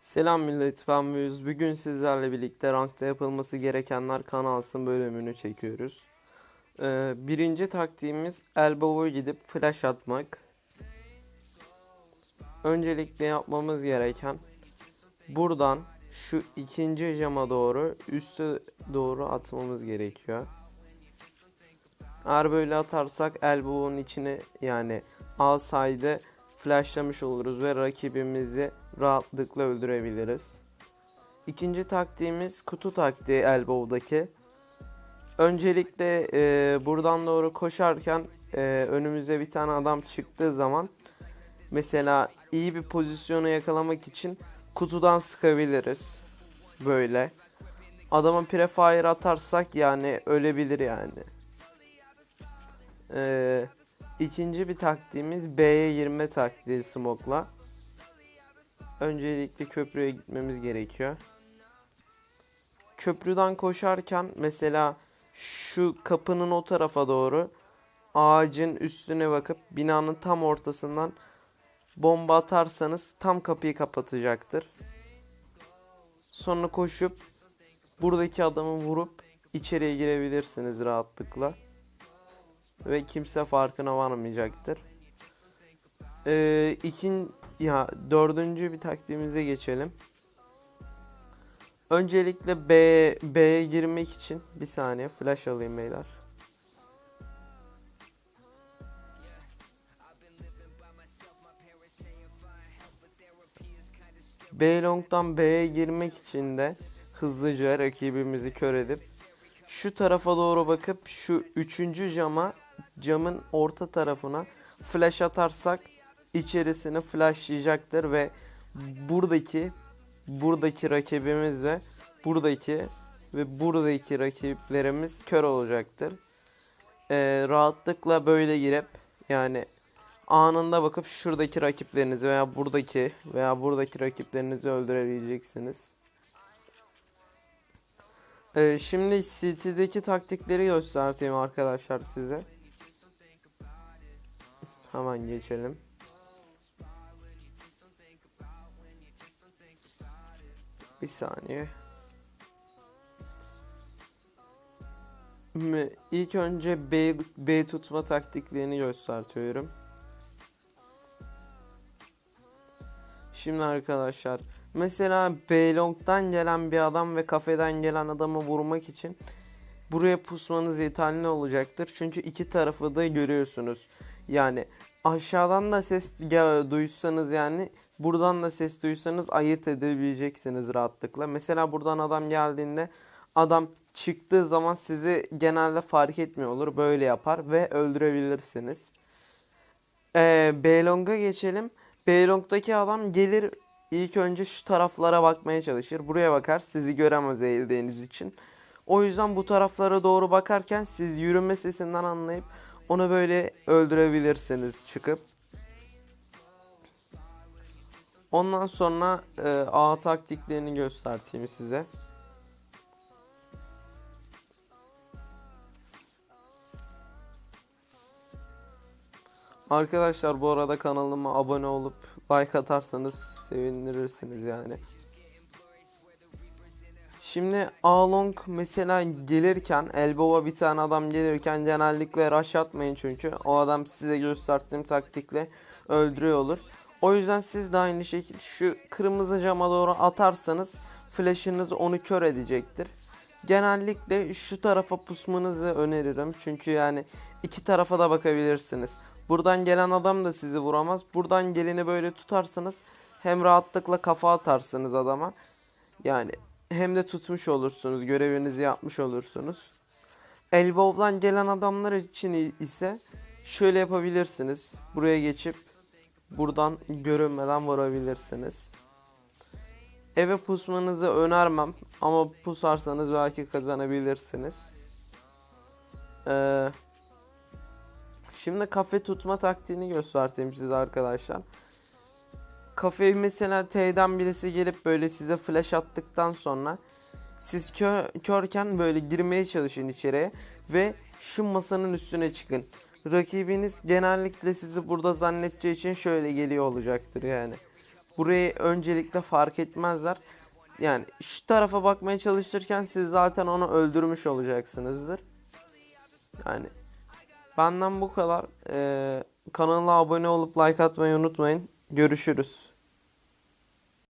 Selam millet ben Müyüz. Bugün sizlerle birlikte rankta yapılması gerekenler kanalsın bölümünü çekiyoruz. Ee, birinci taktiğimiz elbow'a gidip flash atmak. Öncelikle yapmamız gereken buradan şu ikinci jama doğru üste doğru atmamız gerekiyor. Eğer böyle atarsak elbow'un içine yani outside'e flashlamış oluruz ve rakibimizi rahatlıkla öldürebiliriz. İkinci taktiğimiz kutu taktiği elbow'daki. Öncelikle e, buradan doğru koşarken e, önümüze bir tane adam çıktığı zaman mesela iyi bir pozisyonu yakalamak için kutudan sıkabiliriz. Böyle. Adama prefire atarsak yani ölebilir yani. Eee İkinci bir taktiğimiz B'ye girme taktiği smoke'la. Öncelikle köprüye gitmemiz gerekiyor. Köprüden koşarken mesela şu kapının o tarafa doğru ağacın üstüne bakıp binanın tam ortasından bomba atarsanız tam kapıyı kapatacaktır. Sonra koşup buradaki adamı vurup içeriye girebilirsiniz rahatlıkla ve kimse farkına varmayacaktır. Ee, ikin ya dördüncü bir taktiğimize geçelim. Öncelikle B B'ye girmek için bir saniye flash alayım beyler. B long'dan B'ye girmek için de hızlıca rakibimizi kör edip şu tarafa doğru bakıp şu üçüncü cama camın orta tarafına flash atarsak içerisini flashlayacaktır ve buradaki buradaki rakibimiz ve buradaki ve buradaki rakiplerimiz kör olacaktır. Ee, rahatlıkla böyle girip yani anında bakıp şuradaki rakiplerinizi veya buradaki veya buradaki rakiplerinizi öldürebileceksiniz. Ee, şimdi CT'deki taktikleri göstereyim arkadaşlar size. Hemen geçelim. Bir saniye. İlk önce B, B tutma taktiklerini gösteriyorum. Şimdi arkadaşlar mesela B long'dan gelen bir adam ve kafeden gelen adamı vurmak için buraya pusmanız yeterli olacaktır. Çünkü iki tarafı da görüyorsunuz. Yani aşağıdan da ses duysanız yani buradan da ses duysanız ayırt edebileceksiniz rahatlıkla. Mesela buradan adam geldiğinde adam çıktığı zaman sizi genelde fark etmiyor olur. Böyle yapar ve öldürebilirsiniz. Ee, B-Long'a geçelim. B-Long'daki adam gelir ilk önce şu taraflara bakmaya çalışır. Buraya bakar sizi göremez eğildiğiniz için. O yüzden bu taraflara doğru bakarken siz yürüme sesinden anlayıp onu böyle öldürebilirsiniz çıkıp. Ondan sonra e, A taktiklerini göstereyim size. Arkadaşlar bu arada kanalıma abone olup like atarsanız sevinirsiniz yani. Şimdi A-Long mesela gelirken Elbow'a bir tane adam gelirken genellikle rush atmayın çünkü o adam size gösterdiğim taktikle öldürüyor olur. O yüzden siz de aynı şekilde şu kırmızı cama doğru atarsanız flash'ınız onu kör edecektir. Genellikle şu tarafa pusmanızı öneririm. Çünkü yani iki tarafa da bakabilirsiniz. Buradan gelen adam da sizi vuramaz. Buradan geleni böyle tutarsanız hem rahatlıkla kafa atarsınız adama. Yani hem de tutmuş olursunuz. Görevinizi yapmış olursunuz. Elbow'dan gelen adamlar için ise şöyle yapabilirsiniz. Buraya geçip buradan görünmeden vurabilirsiniz. Eve pusmanızı önermem ama pusarsanız belki kazanabilirsiniz. Ee, şimdi kafe tutma taktiğini göstereyim size arkadaşlar. Kafeyi mesela T'den birisi gelip böyle size flash attıktan sonra Siz kör, körken böyle girmeye çalışın içeriye ve şu masanın üstüne çıkın. Rakibiniz genellikle sizi burada zannedeceği için şöyle geliyor olacaktır yani. Burayı öncelikle fark etmezler. Yani şu tarafa bakmaya çalışırken siz zaten onu öldürmüş olacaksınızdır. Yani benden bu kadar. Ee, kanala abone olup like atmayı unutmayın. Görüşürüz.